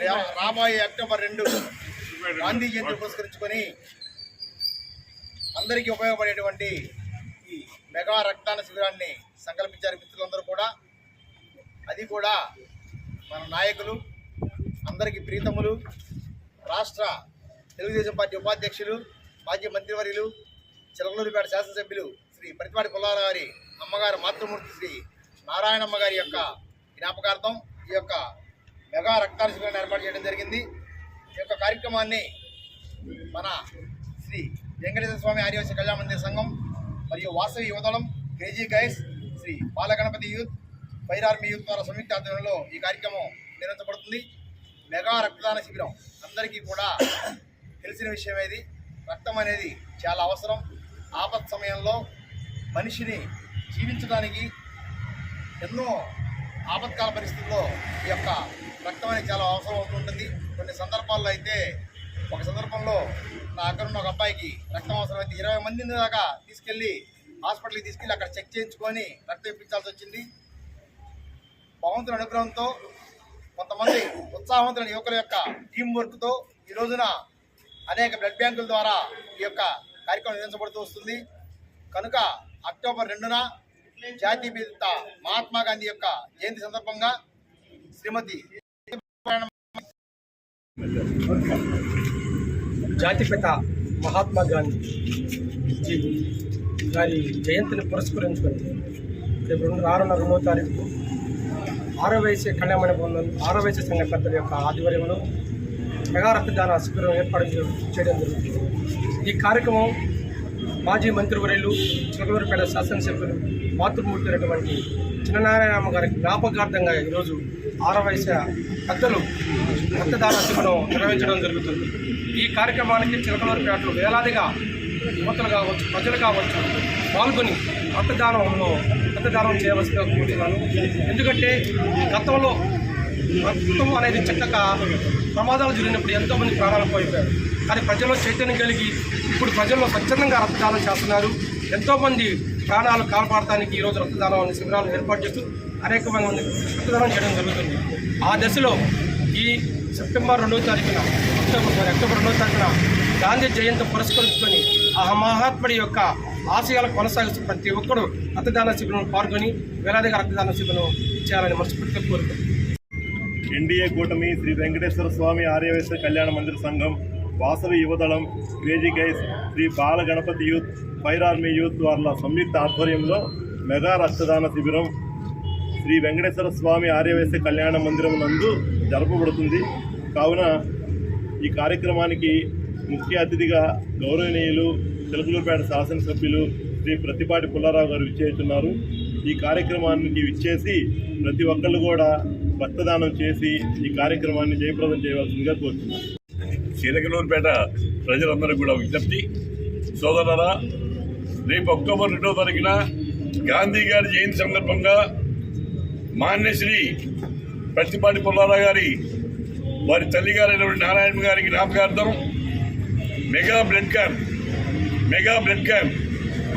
రాబోయే అక్టోబర్ రెండు గాంధీ జయంతి పురస్కరించుకొని అందరికీ ఉపయోగపడేటువంటి ఈ మెగా రక్తదాన శిబిరాన్ని సంకల్పించారు మిత్రులందరూ కూడా. అది కూడా మన నాయకులు అందరికీ ప్రీతములు రాష్ట్ర తెలుగుదేశం పార్టీ ఉపాధ్యక్షులు మాజీ మంత్రివర్యులు చిలకలూరిపేట శాసనసభ్యులు శ్రీ ప్రతిపాటి పుల్లారావు గారి అమ్మగారు మాతృమూర్తి శ్రీ నారాయణమ్మ గారి యొక్క జ్ఞాపకార్థం ఈ యొక్క మెగా రక్తాల శిబిరాన్ని ఏర్పాటు చేయడం జరిగింది. ఈ యొక్క కార్యక్రమాన్ని మన శ్రీ వెంకటేశ్వర స్వామి ఆదివాసీ కళ్యాణ మందిర సంఘం మరియు Vasavi Yuvadalam crazy guys Sri Balaganapathi youth fire army youth ద్వారా సంయుక్త ఆధ్వర్యంలో ఈ కార్యక్రమం నిర్వహించబడుతుంది. మెగా రక్తదాన శిబిరం అందరికీ కూడా తెలిసిన విషయం ఏది? రక్తం అనేది చాలా అవసరం. ఆపత్ సమయంలో మనిషిని జీవించడానికి ఎన్నో ఆపత్కాల పరిస్థితుల్లో ఈ యొక్క రక్తం అనేది చాలా అవసరం అవుతుంటుంది కొన్ని సందర్భాల్లో అయితే ఒక సందర్భంలో నా అక్కడున్న ఒక అబ్బాయికి రక్తం అవసరం అయితే ఇరవై మందిని దాకా తీసుకెళ్ళి హాస్పిటల్కి తీసుకెళ్ళి అక్కడ చెక్ చేయించుకొని రక్తం ఇప్పించాల్సి వచ్చింది. భగవంతుని అనుగ్రహంతో కొంతమంది ఉత్సాహవంతులైన యువకుల యొక్క టీం వర్క్తో ఈ రోజున అనేక బ్లడ్ బ్యాంకుల ద్వారా ఈ యొక్క కార్యక్రమం నిర్వహించబడుతూ వస్తుంది. కనుక అక్టోబర్ రెండున జాతీయ పిత మహాత్మా గాంధీ యొక్క జయంతి సందర్భంగా శ్రీమతి జాతిపిత మహాత్మా గాంధీ గారి జయంతిని పురస్కరించుకొని రేపు రెండు ఆరున్న రెండవ తారీఖు ఆరో వయసు కళ్యాణ మండపంలో ఆరో వయసు సంఘ పెద్దల యొక్క ఆధ్వర్యంలో మెగారక్తదాన శిబిరం ఏర్పాటు చేయడం జరుగుతుంది. ఈ కార్యక్రమం మాజీ మంత్రివర్యులు చిలకలూరుపేట శాసనసభ్యులు మాతృమూర్తి అయినటువంటి చిన్ననారాయణమ్మ గారి జ్ఞాపకార్థంగా ఈరోజు ఆరవయస వయసు పెద్దలు రక్తదాన శిబిరం నిర్వహించడం జరుగుతుంది. ఈ కార్యక్రమానికి చిలకలూరుపేటలో వేలాదిగా యువతలు కావచ్చు ప్రజలు కావచ్చు పాల్గొని రక్తదానంలో రక్తదానం చేయవలసిందిగా కోరుతున్నాను. ఎందుకంటే గతంలో రక్తం అనేది చక్కక ప్రమాదాలు జరిగినప్పుడు ఎంతోమంది ప్రాణాలు పోయిపోయారు. కానీ ప్రజల్లో చైతన్యం కలిగి ఇప్పుడు ప్రజల్లో స్వచ్ఛందంగా రక్తదానం చేస్తున్నారు. ఎంతోమంది ప్రాణాలు కాపాడటానికి ఈరోజు రక్తదానం అనే శిబిరాలు ఏర్పాటు చేస్తూ అనేక మంది రక్తదానం చేయడం జరుగుతుంది. ఆ దశలో ఈ సెప్టెంబర్ రెండవ తారీఖున అక్టోబర్ అక్టోబర్ రెండవ తారీఖున గాంధీ జయంతి పురస్కరించుకొని ఆ మహాత్ముడి యొక్క ఆశయాలు కొనసాగిస్తూ ప్రతి ఒక్కరూ రక్తదాన శిబిరంలో పాల్గొని వేలాదిగా రక్తదాన శిబిరం చేయాలని మనస్ఫూర్తిగా కోరుకుంటున్నాను ఎన్డీఏ కూటమి శ్రీ వెంకటేశ్వర స్వామి ఆర్యవేశ్వర Kalyana Mandira Sangham Vasavi Yuvadalam crazy guys Sri Bala Ganapathi youth fire army youth వాళ్ళ సంయుక్త ఆధ్వర్యంలో మెగా రక్తదాన శిబిరం శ్రీ వెంకటేశ్వర స్వామి ఆర్యవేశ కళ్యాణ మందిరం నందు జరపబడుతుంది. కావున ఈ కార్యక్రమానికి ముఖ్య అతిథిగా గౌరవనీయులు చిలకలూరుపేట శాసనసభ్యులు శ్రీ ప్రతిపాటి పుల్లారావు గారు విచ్చేస్తున్నారు ఈ కార్యక్రమానికి విచ్చేసి ప్రతి ఒక్కళ్ళు కూడా రక్తదానం చేసి ఈ కార్యక్రమాన్ని జయప్రదం చేయవలసిందిగా కోరుతున్నాను. చిలకలూరుపేట ప్రజలందరూ కూడా విజ్ఞప్తి. సోదరరా రేపు అక్టోబర్ రెండవ తారీఖున గాంధీ గారి జయంతి సందర్భంగా మాన్యశ్రీ ప్రతిపాటి పుల్లారావు గారి వారి తల్లి గారైనటువంటి నారాయణ గారి జ్ఞాపకార్థం mega blood camp mega blood camp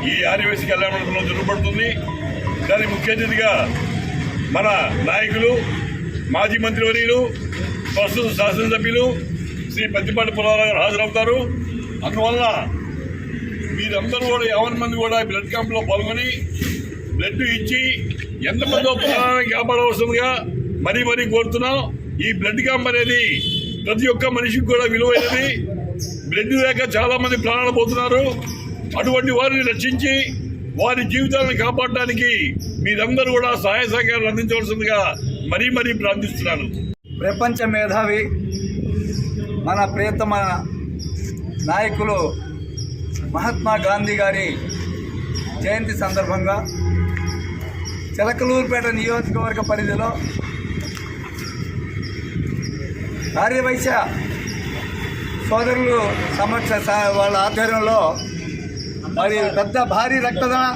ఈ ఆర్యవేసి కళ్యాణ మండపంలో దాని ముఖ్య అతిథిగా మన నాయకులు మాజీ మంత్రివర్యులు ప్రస్తుత శాసనసభ్యులు శ్రీ పత్తిపాటి పుల్లారావు గారు హాజరవుతారు. అందువల్ల మీరందరూ కూడా ఎవరి మంది కూడా బ్లడ్ క్యాంప్లో పాల్గొని బ్లడ్ ఇచ్చి ఎంతమంది ప్రాణాలను కాపాడవలసిందిగా మరీ మరీ కోరుతున్నాం. ఈ బ్లడ్ క్యాంప్ అనేది ప్రతి ఒక్క మనిషికి కూడా విలువైనది. బ్లడ్ లేక చాలా మంది ప్రాణాలు పోతున్నారు. అటువంటి వారిని రక్షించి వారి జీవితాలను కాపాడడానికి మీరందరూ కూడా సహాయ సహకారాలు అందించవలసిందిగా మరీ మరీ ప్రార్థిస్తున్నాను. ప్రపంచ మేధావి మన ప్రియతమ నాయకులు మహాత్మా గాంధీ గారి జయంతి సందర్భంగా చిలకలూరుపేట నియోజకవర్గ పరిధిలో ఆర్యవైశ్య సోదరులు సమక్ష వాళ్ళ ఆధ్వర్యంలో మరి పెద్ద భారీ రక్తదాన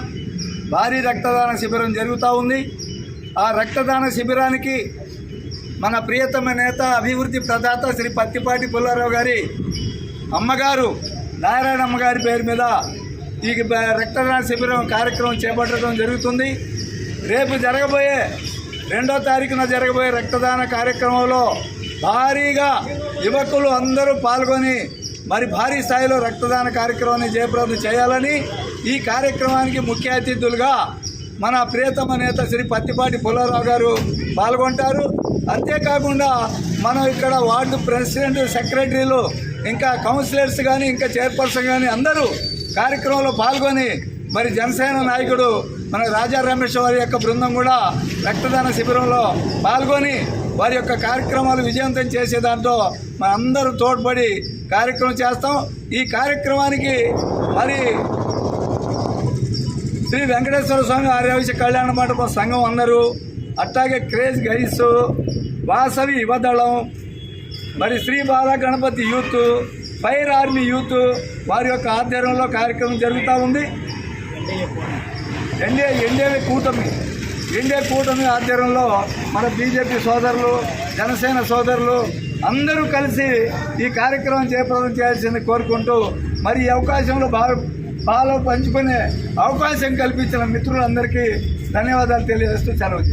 భారీ రక్తదాన శిబిరం జరుగుతూ ఉంది. ఆ రక్తదాన శిబిరానికి మన ప్రియతమ నేత అభివృద్ధి ప్రదాత శ్రీ పత్తిపాటి పుల్లారావు గారి అమ్మగారు నారాయణమ్మ గారి పేరు మీద ఈ రక్తదాన శిబిరం కార్యక్రమం చేపట్టడం జరుగుతుంది. రేపు జరగబోయే రెండో తారీఖున జరగబోయే రక్తదాన కార్యక్రమంలో భారీగా యువకులు అందరూ పాల్గొని మరి భారీ స్థాయిలో రక్తదాన కార్యక్రమాన్ని జయప్రదం చేయాలని ఈ కార్యక్రమానికి ముఖ్య అతిథులుగా మన ప్రియతమ నేత శ్రీ పత్తిపాటి పుల్లారావు గారు పాల్గొంటారు. అంతేకాకుండా మనం ఇక్కడ వార్డు ప్రెసిడెంట్ సెక్రటరీలు ఇంకా కౌన్సిలర్స్ కానీ ఇంకా చైర్పర్సన్ కానీ అందరూ కార్యక్రమంలో పాల్గొని మరి జనసేన నాయకుడు మన రాజా రమేష్ వారి యొక్క బృందం కూడా రక్తదాన శిబిరంలో పాల్గొని వారి యొక్క కార్యక్రమాలు విజయవంతం చేసే దాంట్లో మనందరూ తోడ్పడి కార్యక్రమం చేస్తాం. ఈ కార్యక్రమానికి మరి శ్రీ వెంకటేశ్వర స్వామి ఆర్యవైశ్య కళ్యాణ మండపం సంఘం అన్నారు అట్లాగే క్రేజ్ గైస్ వాసవి యువదళం మరి Sri Bala Ganapathi youth fire army youth వారి యొక్క ఆధ్వర్యంలో కార్యక్రమం జరుగుతూ ఉంది. ఎన్డీఏ ఎన్డీఏ కూటమి ఎన్డీఏ కూటమి ఆధ్వర్యంలో మన బీజేపీ సోదరులు జనసేన సోదరులు అందరూ కలిసి ఈ కార్యక్రమం చేపట్టడం చేయాల్సింది కోరుకుంటూ మరి ఈ అవకాశంలో బాగా బాలో పంచుకునే అవకాశం కల్పించిన మిత్రులందరికీ ధన్యవాదాలు తెలియజేస్తూ సెలవు